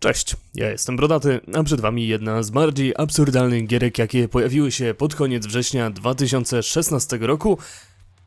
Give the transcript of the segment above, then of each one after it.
Cześć, ja jestem Brodaty, a przed wami jedna z bardziej absurdalnych gierek, jakie pojawiły się pod koniec września 2016 roku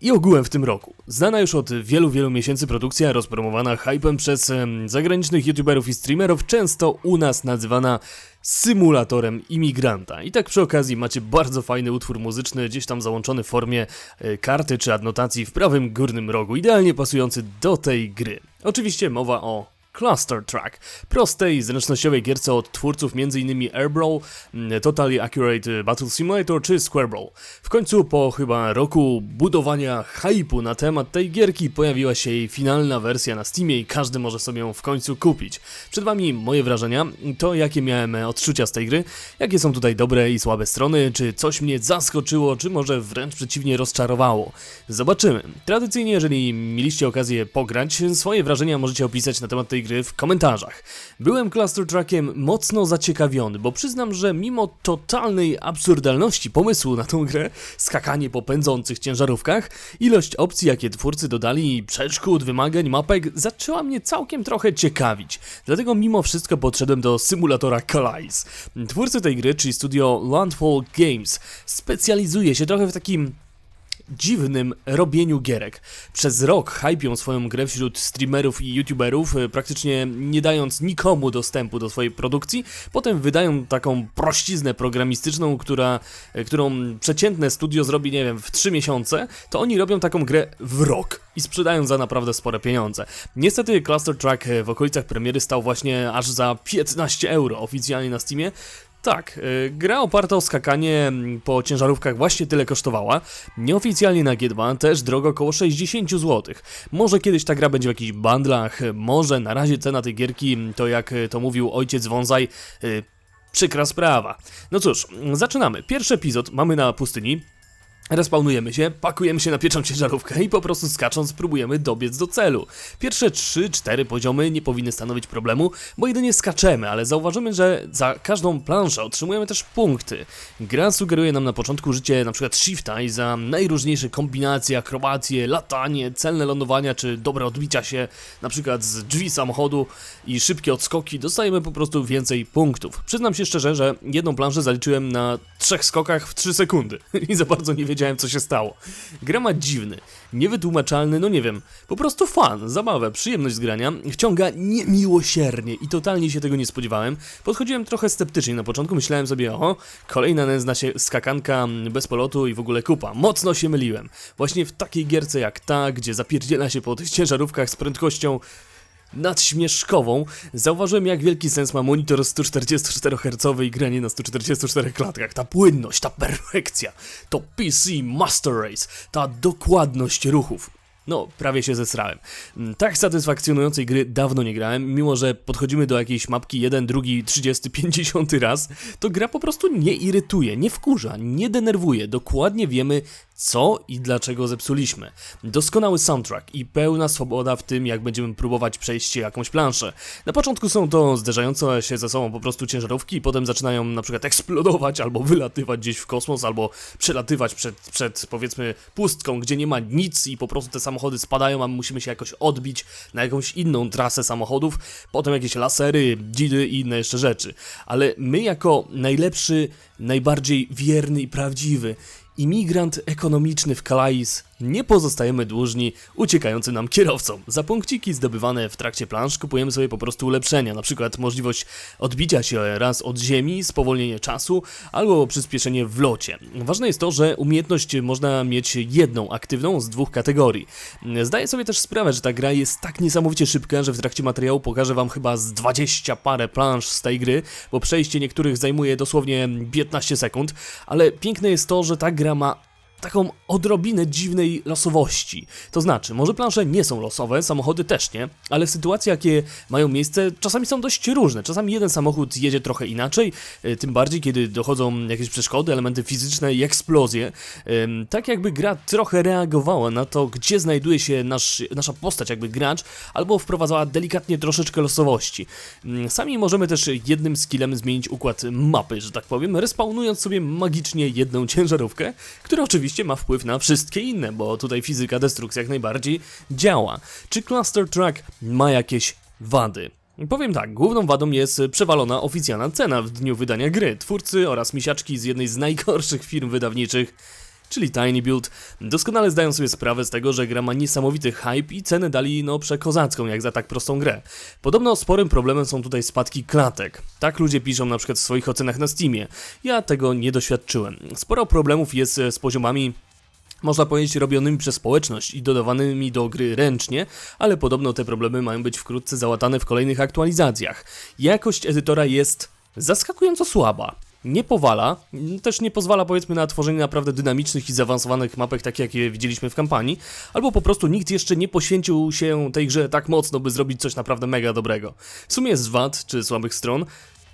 i ogółem w tym roku. Znana już od wielu, wielu miesięcy produkcja, rozpromowana hypem przez zagranicznych youtuberów i streamerów, często u nas nazywana symulatorem imigranta. I tak przy okazji macie bardzo fajny utwór muzyczny, gdzieś tam załączony w formie e, karty czy adnotacji w prawym górnym rogu, idealnie pasujący do tej gry. Oczywiście mowa o Cluster Track, prostej, zręcznościowej gierce od twórców m.in. Airbrawl, mm, Totally Accurate Battle Simulator czy Squarebrawl. W końcu po chyba roku budowania hypu na temat tej gierki pojawiła się jej finalna wersja na Steamie i każdy może sobie ją w końcu kupić. Przed wami moje wrażenia, to jakie miałem odczucia z tej gry, jakie są tutaj dobre i słabe strony, czy coś mnie zaskoczyło, czy może wręcz przeciwnie rozczarowało. Zobaczymy. Tradycyjnie, jeżeli mieliście okazję pograć, swoje wrażenia możecie opisać na temat tej gry w komentarzach. Byłem Cluster Trackiem mocno zaciekawiony, bo przyznam, że mimo totalnej absurdalności pomysłu na tą grę, skakanie po pędzących ciężarówkach, ilość opcji, jakie twórcy dodali, przeszkód, wymagań, mapek, zaczęła mnie całkiem trochę ciekawić. Dlatego mimo wszystko podszedłem do symulatora Calais. Twórcy tej gry, czyli studio Landfall Games, specjalizuje się trochę w takim dziwnym robieniu gierek. Przez rok hypią swoją grę wśród streamerów i youtuberów, e, praktycznie nie dając nikomu dostępu do swojej produkcji. Potem wydają taką prościznę programistyczną, która, e, którą przeciętne studio zrobi, nie wiem, w 3 miesiące, to oni robią taką grę w rok i sprzedają za naprawdę spore pieniądze. Niestety Cluster Track e, w okolicach premiery stał właśnie aż za 15 euro oficjalnie na Steamie, tak, y, gra oparta o skakanie mm, po ciężarówkach właśnie tyle kosztowała. Nieoficjalnie na G2 też drogo około 60 zł. Może kiedyś ta gra będzie w jakichś bundlach, może na razie cena tej gierki mm, to jak y, to mówił ojciec Wązaj, y, przykra sprawa. No cóż, zaczynamy. Pierwszy epizod mamy na pustyni. Respawnujemy się, pakujemy się na pierwszą ciężarówkę i po prostu skacząc próbujemy dobiec do celu. Pierwsze 3-4 poziomy nie powinny stanowić problemu, bo jedynie skaczemy, ale zauważymy, że za każdą planszę otrzymujemy też punkty. Gra sugeruje nam na początku życie na przykład shifta i za najróżniejsze kombinacje, akrobacje, latanie, celne lądowania czy dobre odbicia się przykład z drzwi samochodu i szybkie odskoki dostajemy po prostu więcej punktów. Przyznam się szczerze, że jedną planszę zaliczyłem na trzech skokach w 3 sekundy i za bardzo nie wiedziałem co się stało. Gra ma dziwny, niewytłumaczalny, no nie wiem, po prostu fan, zabawę, przyjemność z grania, wciąga niemiłosiernie i totalnie się tego nie spodziewałem. Podchodziłem trochę sceptycznie na początku, myślałem sobie, o, kolejna nędzna się skakanka bez polotu i w ogóle kupa. Mocno się myliłem. Właśnie w takiej gierce jak ta, gdzie zapierdziela się po tych ciężarówkach z prędkością nadśmieszkową, zauważyłem jak wielki sens ma monitor 144 Hz i granie na 144 klatkach. Ta płynność, ta perfekcja, to PC Master Race, ta dokładność ruchów. No, prawie się zesrałem. Mm, Tak satysfakcjonującej gry dawno nie grałem, mimo że podchodzimy do jakiejś mapki 1, 2, 30, 50 raz, to gra po prostu nie irytuje, nie wkurza, nie denerwuje. Dokładnie wiemy, co i dlaczego zepsuliśmy. Doskonały soundtrack i pełna swoboda w tym, jak będziemy próbować przejść jakąś planszę. Na początku są to zderzające się ze sobą po prostu ciężarówki, potem zaczynają na przykład eksplodować, albo wylatywać gdzieś w kosmos, albo przelatywać przed, przed powiedzmy pustką, gdzie nie ma nic i po prostu te samochody spadają, a my musimy się jakoś odbić na jakąś inną trasę samochodów, potem jakieś lasery, dzidy i inne jeszcze rzeczy. Ale my jako najlepszy, najbardziej wierny i prawdziwy imigrant ekonomiczny w Calais nie pozostajemy dłużni uciekającym nam kierowcom. Za punkciki zdobywane w trakcie plansz kupujemy sobie po prostu ulepszenia, na przykład możliwość odbicia się raz od ziemi, spowolnienie czasu albo przyspieszenie w locie. Ważne jest to, że umiejętność można mieć jedną aktywną z dwóch kategorii. Zdaję sobie też sprawę, że ta gra jest tak niesamowicie szybka, że w trakcie materiału pokażę wam chyba z 20 parę plansz z tej gry, bo przejście niektórych zajmuje dosłownie 15 sekund, ale piękne jest to, że ta gra ma taką odrobinę dziwnej losowości. To znaczy, może plansze nie są losowe, samochody też nie, ale sytuacje, jakie mają miejsce, czasami są dość różne. Czasami jeden samochód jedzie trochę inaczej, e, tym bardziej, kiedy dochodzą jakieś przeszkody, elementy fizyczne i eksplozje. Tak jakby gra trochę reagowała na to, gdzie znajduje się nasz, nasza postać, jakby gracz, albo wprowadzała delikatnie troszeczkę losowości. Sami możemy też jednym skillem zmienić układ mapy, że tak powiem, respawnując sobie magicznie jedną ciężarówkę, która oczywiście ma wpływ na wszystkie inne, bo tutaj fizyka destrukcji jak najbardziej działa. Czy Cluster Track ma jakieś wady? Powiem tak, główną wadą jest przewalona oficjalna cena w dniu wydania gry. Twórcy oraz misiaczki z jednej z najgorszych firm wydawniczych, czyli Tiny Build, doskonale zdają sobie sprawę z tego, że gra ma niesamowity hype i cenę dali no przekozacką jak za tak prostą grę. Podobno sporym problemem są tutaj spadki klatek. Tak ludzie piszą na przykład w swoich ocenach na Steamie. Ja tego nie doświadczyłem. Sporo problemów jest e, z poziomami można powiedzieć robionymi przez społeczność i dodawanymi do gry ręcznie, ale podobno te problemy mają być wkrótce załatane w kolejnych aktualizacjach. Jakość edytora jest zaskakująco słaba. Nie powala, też nie pozwala powiedzmy na tworzenie naprawdę dynamicznych i zaawansowanych mapek, takie jakie widzieliśmy w kampanii, albo po prostu nikt jeszcze nie poświęcił się tej grze tak mocno, by zrobić coś naprawdę mega dobrego. W sumie z wad czy słabych stron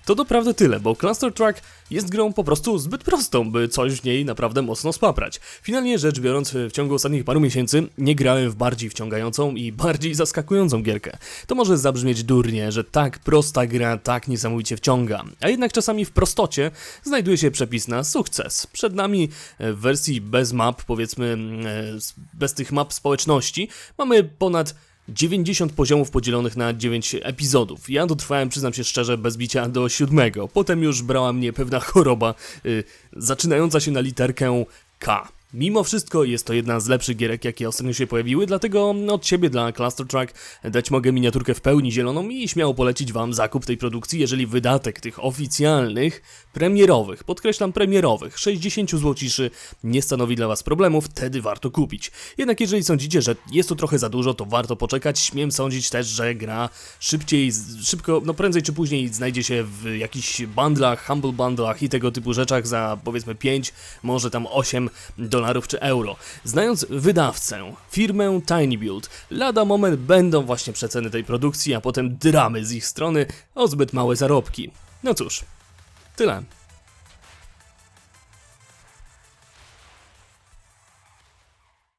to doprawdy tyle, bo Cluster Track jest grą po prostu zbyt prostą, by coś w niej naprawdę mocno spaprać. Finalnie rzecz biorąc, w ciągu ostatnich paru miesięcy nie grałem w bardziej wciągającą i bardziej zaskakującą gierkę. To może zabrzmieć durnie, że tak prosta gra tak niesamowicie wciąga, a jednak czasami w prostocie znajduje się przepis na sukces. Przed nami e, w wersji bez map, powiedzmy e, z- bez tych map społeczności, mamy ponad 90 poziomów podzielonych na 9 epizodów. Ja dotrwałem, przyznam się szczerze, bez bicia do siódmego. Potem już brała mnie pewna choroba, y, zaczynająca się na literkę K. Mimo wszystko jest to jedna z lepszych gierek, jakie ostatnio się pojawiły, dlatego od siebie dla Cluster Track dać mogę miniaturkę w pełni zieloną i śmiało polecić Wam zakup tej produkcji, jeżeli wydatek tych oficjalnych, premierowych, podkreślam premierowych, 60 złociszy nie stanowi dla Was problemu, wtedy warto kupić. Jednak jeżeli sądzicie, że jest to trochę za dużo, to warto poczekać. Śmiem sądzić też, że gra szybciej, szybko, no prędzej czy później znajdzie się w jakichś bundlach, humble bundlach i tego typu rzeczach za powiedzmy 5, może tam 8 dolarów czy euro. Znając wydawcę, firmę Tiny Build, lada moment będą właśnie przeceny tej produkcji, a potem dramy z ich strony o zbyt małe zarobki. No cóż, tyle.